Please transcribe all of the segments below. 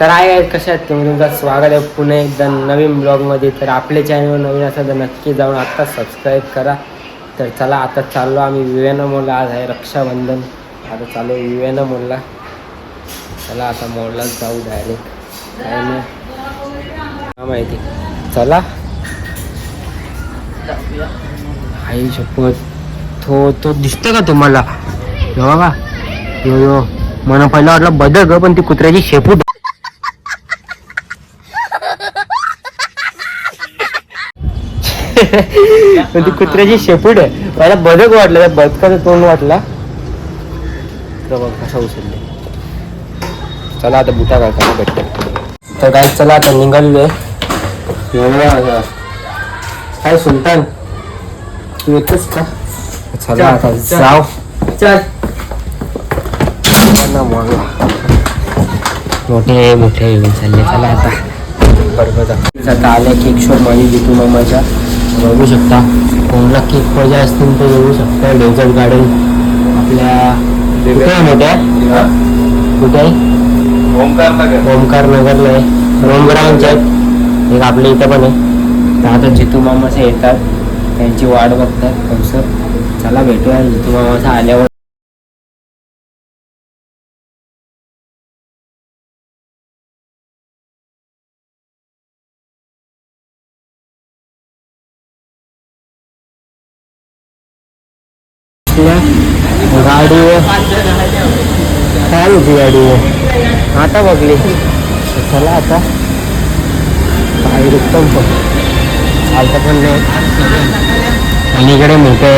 तर आहे कशा आहेत तुम्ही? तुमचं स्वागत आहे पुन्हा एकदा नवीन ब्लॉगमध्ये. तर आपले चॅनल नवीन असेल तर नक्की जाऊन आत्ता सबस्क्राईब करा. तर चला आता चाललो आम्ही विवेना मोलला आज आहे रक्षाबंधन. आता चालू आहे विवेना मोलला चला आता मोलला जाऊ डायरेक्ट काय नाही. माहिती? चला. आई शपथ. तो तो दिसतं का तुम्हाला? यो यो यो. मला पहिला वाटलं बदक पण ती कुत्र्याची शेपूट पण ती कुत्र्याची शेपूट आहे. मला बदक वाटलं त्या बदकाचं तोंड वाटला. बघ कसा उचलले चला आता बुटा काढता भेटत. तर काय चला आता एवढं काय सुलतान? तू येतोस का? चला आता जाऊ. चल. मोठे मोठे येऊन चालले. चला आता. बरोबर. आता आल्या केक शॉपमध्ये जिथून मामाच्या बघू शकता. कोणाला केक पाहिजे असतील तर येऊ शकता. डेझर्ट गार्डन आपल्या कुठे आहे मोठ्या? कुठे आहे? ओंकार नगर. ओमकार नगरला आहे. दोन आहेत. एक आपल्या इथं पण आहे. तर आता जितू मामाचे येतात. त्यांची वाट बघतात. कंसर चला भेटूया. जितू मामाचा आल्यावर गाडी काय होती गाडी? आता बघली. चला आता. काय उत्तम पण. चालतं पण नाही. आणि इकडे मोठे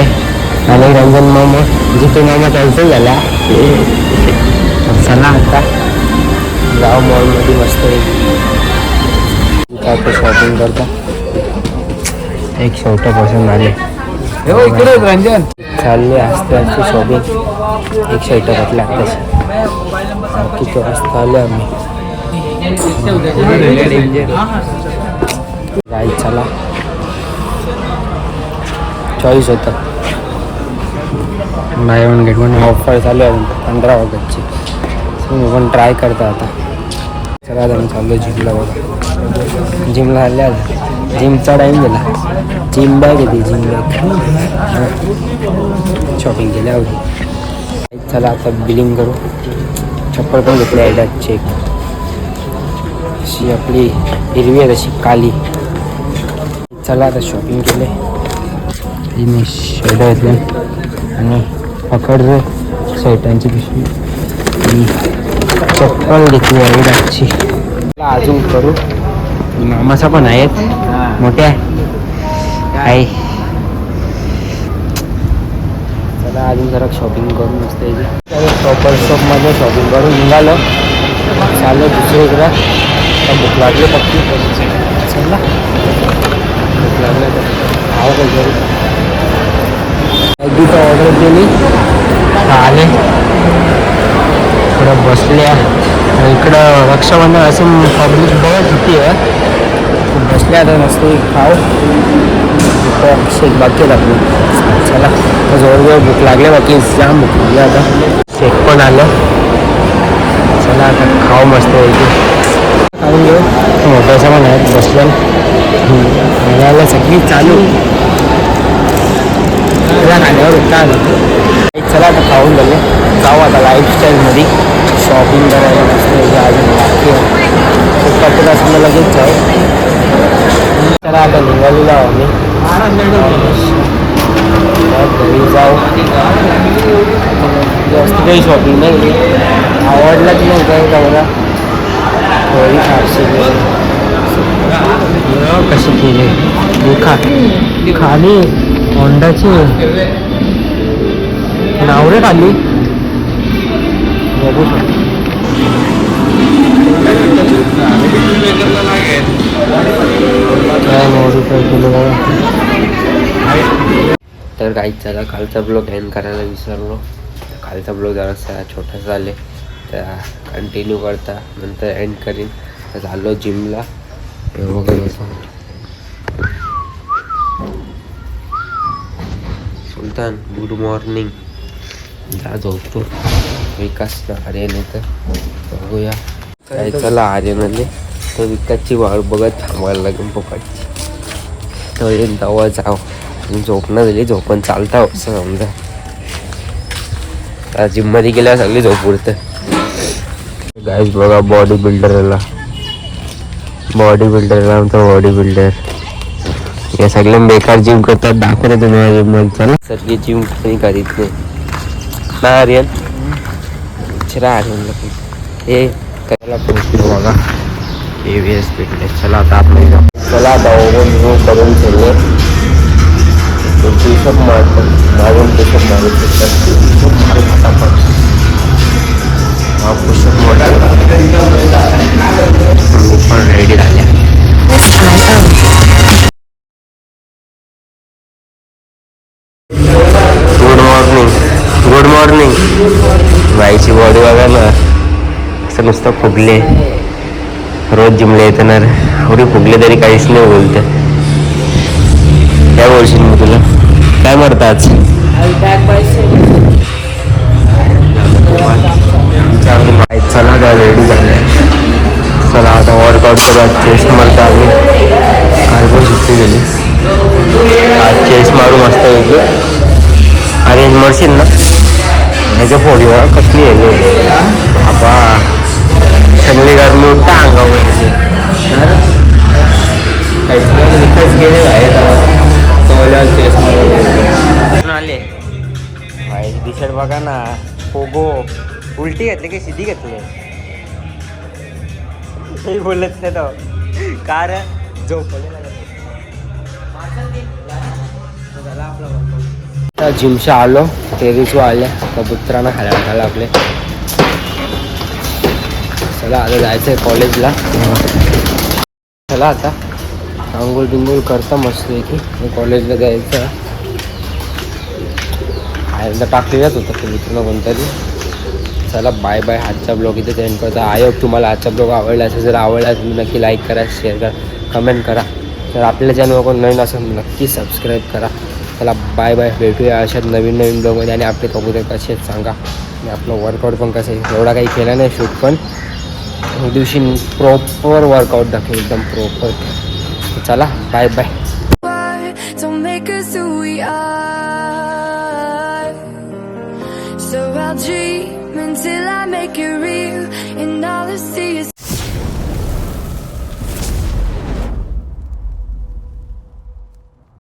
आणि रंजन मामा जिथे मामा कॅन्सल झाला. चला आता. गाव मॉलमध्ये मस्त काय शॉपिंग करता. एक शर्ट पसंत आले इकडे रंजन. चालले असते असते शॉपिंग एक शर्ट घातला आत्ताशी. किती वाजता आले आम्ही. गाई चला. चॉईस होतं. Buy one get one offer चालू आहे पंधरा ऑगस्टची. मी पण ट्राय करता आता. चला आता मी चाललो जिमला बघा. जिमला आले आता जिमचा टाईम दिला. जिम बॅग येते जिम बॅग शॉपिंग केल्या होती चला आता बिलिंग करू. चप्पल पण घेतली आहे चेक अशी आपली हिरवी आहे तशी काली. चला आता शॉपिंग केले. मी शर्ट घेतले. आणि पकड शर्टांची पिशवी. आणि चप्पल घेतली आहे अजून करू. मामाचा पण आहेत. मोठ्या आहे. चला अजून जरा शॉपिंग करून मस्त प्रॉपर शॉपमध्ये शॉपिंग करून निघालो. चाललो दुसरीकडं. आता भूक लागली पक्की चला. भूक लागलं तर मॅगीचं ऑर्डर केली आले. इकडं बसल्या आणि इकडं रक्षाबंधन असून पब्लिक बघत होती आहे. बसल्या आता मस्त खाऊ. शेक बाकी लागली चला जवळजवळ भूक लागले बाकी जाम भूक लागली आता. शेक पण आलं. चला आता खाऊ मस्त पैकी. खाऊन घेऊ. मोठं सामान आहेत बसल्या आल्याला सगळी चालू. चला खाण्यावर उत्ता चला आता खाऊन झाले जाऊ आता लाईफस्टाईलमध्ये शॉपिंग करायला मस्त पैकी अजून बाकी आहे. असं मला लगेच जाऊ. चला आता निघालेलो आहो आम्ही. घरी जाऊ जास्त काही शॉपिंग नाही. केली आवडलाच नाही काय का मला होळी फारशी कशी केली. देखा खाली होंडाची. नावरे खाली. बघू शकतो. तर काही चला कालचा ब्लॉग एंड करायला विसरलो. कालचा ब्लॉग जरासा छोटासा झाले त्या कंटिन्यू करता नंतर एंड करीन. तर झालो जिमला वगैरे सुलतान गुड मॉर्निंग जा झोपतो. विकास ना अरे नाही तर बघूया काय चला आर्यनमध्ये तो विकासची वाळ बघत थांबायला लागेल पोकाटची तो येईल तेव्हा जाव. झोपणं झाली झोपण चालता असं समजा. आता जिममध्ये गेल्यावर सगळी झोप उडतं. गाईज बघा बॉडी बिल्डरला बॉडी बिल्डरला आमचा बॉडी बिल्डर या सगळे बेकार जिम करतात दाखवलं तुम्ही चला. सगळी जिम कोणी करीत नाही. ना आर्यन चिरा आर्यनला. हे करायला पोहोचलो बघा. व्ही एस फिटनेस चला आता आपण. चला आता ओव्हन रिमूव्ह करून ठेवले पुशअप मारतो मारून पुशअप मारू पुशअप मारू फटाफट हा पुशअप मोठा. मी पण रेडी झाल्या. गुड मॉर्निंग गुड मॉर्निंग बाईची बॉडी बघा ना. असं नुसतं फुगले. रोज जिमले येताना एवढी फुगले तरी काहीच नाही बोलते. काय बोलशील मी तुला? काय म्हणता आज? चांगली माहीत चला त्या रेडी झाले चला आता वर्कआउट करू आज चेस्ट मारता आम्ही. काल पण सुट्टी गेली? आज चेस्ट मारू मस्त पैकी गेले आले टी बघा ना फोगो उलटी घेतली की सिधी घेतली? काही बोलत नाही तो. कार झोपले जिमशा आलो टेरिसवर आले कबुतरांना खायला वाटायला आपले. चला आता जायचं आहे कॉलेजला चला आता. आंघोळ बिंगोळ करता मस्त की कॉलेजला जायचं. एकदा टाकलेलाच होता ते मित्रांनो कोणतरी. चला बाय बाय आजचा ब्लॉग इथे सेंड करता. आय होप तुम्हाला आजचा ब्लॉग आवडला असेल जर आवडला तुम्ही नक्की लाईक करा शेअर करा कमेंट करा. तर आपल्या चॅनलवर कोण नवीन असेल नक्की सबस्क्राईब करा. चला बाय बाय भेटूया अशात नवीन नवीन ब्लॉगमध्ये आणि आपले कबूतर कसे आहेत सांगा. आणि आपलं वर्कआउट पण कसं आहे. एवढा काही केला नाही शूट पण. एक दिवशी प्रॉपर वर्कआउट दाखवेल एकदम प्रॉपर चला bye bye Why don't make us who we are? So I'll dream until I make it real, and all I see is